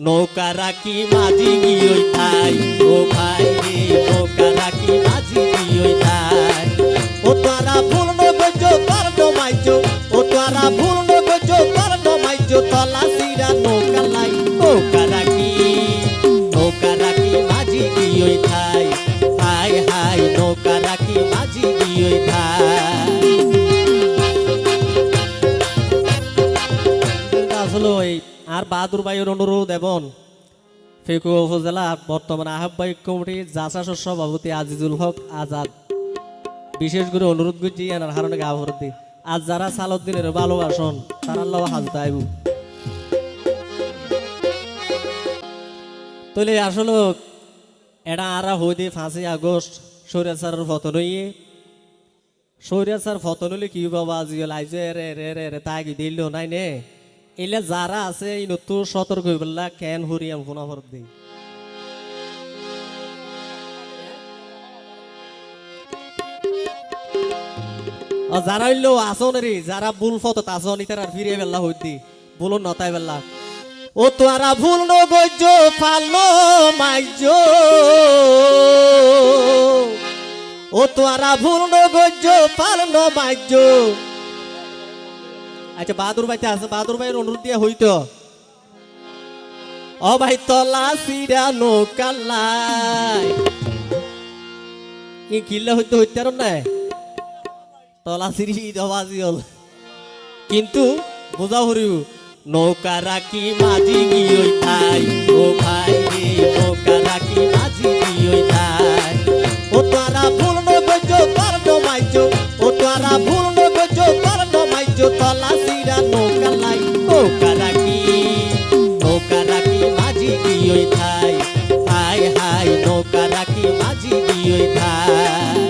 নৌকা রাখি মাঝি গিয়ে তাই ও ভাই রে, নৌকা রাখি মাঝি গিয়ে তাই ও তারা ভুল নগজ পার নমাইছো। ও তারা ভুল নগজ পার নমাইছো। তলা সিরা নৌকা লাই, নৌকা রাখি। নৌকা রাখি মাঝি গিয়ে তাই হাই হাই নৌকা রাখি মাঝি গিয়ে তাই আর বাহাদুর ভাইয়ের অনুরোধ এবং ফেকু উপজেলা বর্তমান আহ্বায়ক কমিটির জাসাসর সভাপতি আজিজুল হক আজাদ। বিশেষ করে অনুরোধ করছি এনার হারণে গা ভরতে আজ যারা সালুদ্দিনের ভালোবাসন, তারা আল্লাহ হাজতে আইব তলে আসলে এটা আরা হইতে পাঁচই আগস্ট সৈরাচারের ফতন হইয়ে, সৈরাচার ফতন হলে কি বাবা আজিকাল আইজে রে রে রে রে তাই দিল নাই নে? এলে যারা আছে এই নতুন সতর্ক বললা কেন হরিয়াম ফোনা ভর দিই যারা হইল আসন রে যারা ভুল ফত আসন ইতার আর ফিরিয়ে বেল্লা হইতি ভুল নতাই বেল্লা ও তোরা ভুল নগজ ফালো মাইজ ও তোরা ভুল নগজ পালন মাইজ আচ্ছা বাহাদুর ভাইতে আছে বাহাদুর ভাইয়ের অনুরোধ দিয়ে হইতো। ও ভাই, তলা সিরা নৌকালাই ই কিল্লা হইতে হইতে আর নাই? তলা সিরি দবাজি হল। কিন্তু বোঝা হরিও নৌকা রাখি মাঝি গিয়ে ও ভাই রে নৌকা গিয়ে তাই হাই হাই নৌকা রাখি মাঝি গিয়ে তাই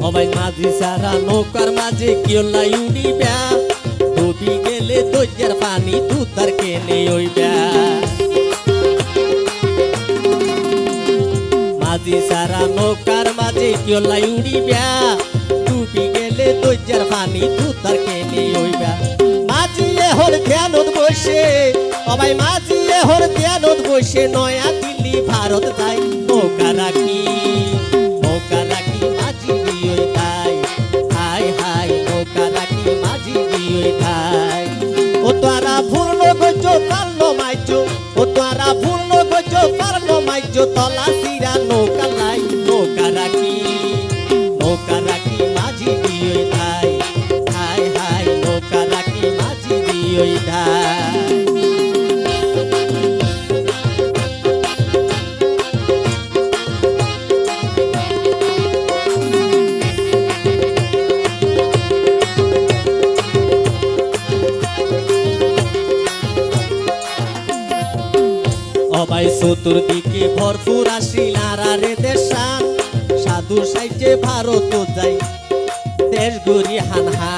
সবাই মাঝি সারা নৌকার মাঝে কিয়লা উড়িবা ডুবি গেলে দৈর্যের পানি দুতার কেনে ওইবা। মাঝি সারা নৌকার মাঝে কিয়লা উড়িবা। ডুবি গেলে দৈর্যের পানি দুতার কেনে ওইবা মাঝি এহর ধ্যানত বসে সবাই মাঝি এহর ধ্যানত বসে, নয়া দিল্লি, ভারত যাই, নৌকা রাখি নৌকা রাখি মাঝি গিয়ে তাই। হাই হাই, নৌকা রাখি মাঝি গিয়ে তাই। ও তারা ভুল নগজ পারল মাইজো ও তারা ভুল নগজ পারল মাইজো তলা চতুর্দিকে ভরপুর আসিলারা রে দেশান। সাধু সাইজে ভারত যাই, দেশ গরি হানহা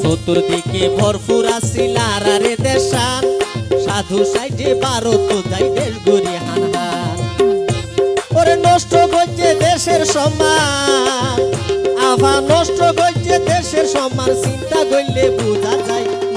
চতুর্দিকে ভরপুর আসিলারা রে দেশান। সাধু সাইজে ভারত যাই, দেশ গরি হানহা ওরে নষ্ট করছে দেশের সম্মান। আভা নষ্ট করছে দেশের সম্মান, চিন্তা করলে বোঝা যায়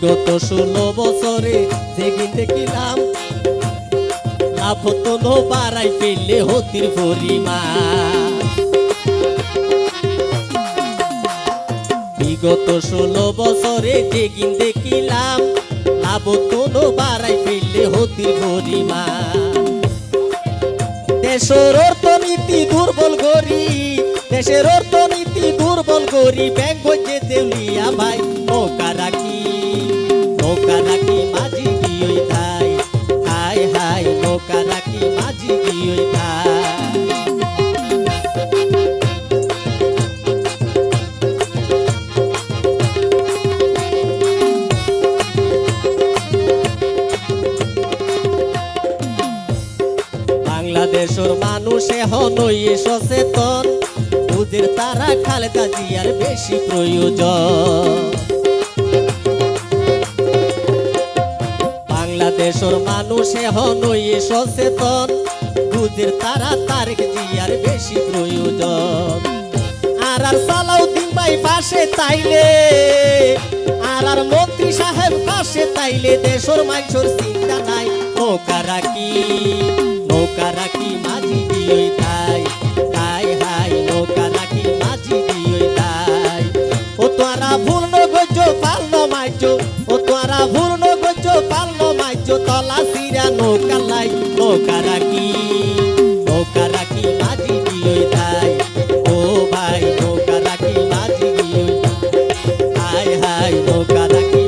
বিগত ষোলো বছরে যেগিন দেখিলাম লাভ তো বাড়াই পেলে হতির পরিমাণ। বিগত ষোলো বছরে যেগিন দেখিলাম লাভ তো বাড়াই পেলে হতির পরিমাণ। দেশের অর্থনীতি দুর্বল করি দেশের অর্থনীতি দুর্বল করি ব্যাংক যে দেউলিয়া ভাই। বাংলাদেশের মানুষ হনই সচেতন। বুঝের তারা খালেদা জিয়ার বেশি প্রয়োজন। বাংলাদেশের মানুষ হনই সচেতন। বুঝের তারা তারেক জিয়ার বেশি প্রয়োজন। আর আর সালাউদ্দিন ভাই পাশে তাইলে আর আর মন্ত্রী সাহেব পাশে তাইলে, দেশর মানুষের চিন্তা নাই। নৌকা রাখি, নৌকা তলা সিরা নৌকা লাই, নৌকা রাখি নৌকা রাখি মাঝি দিই তাই। ও ভাই, নৌকা রাখি মাঝি দিই হাই হাই, নৌকা রাখি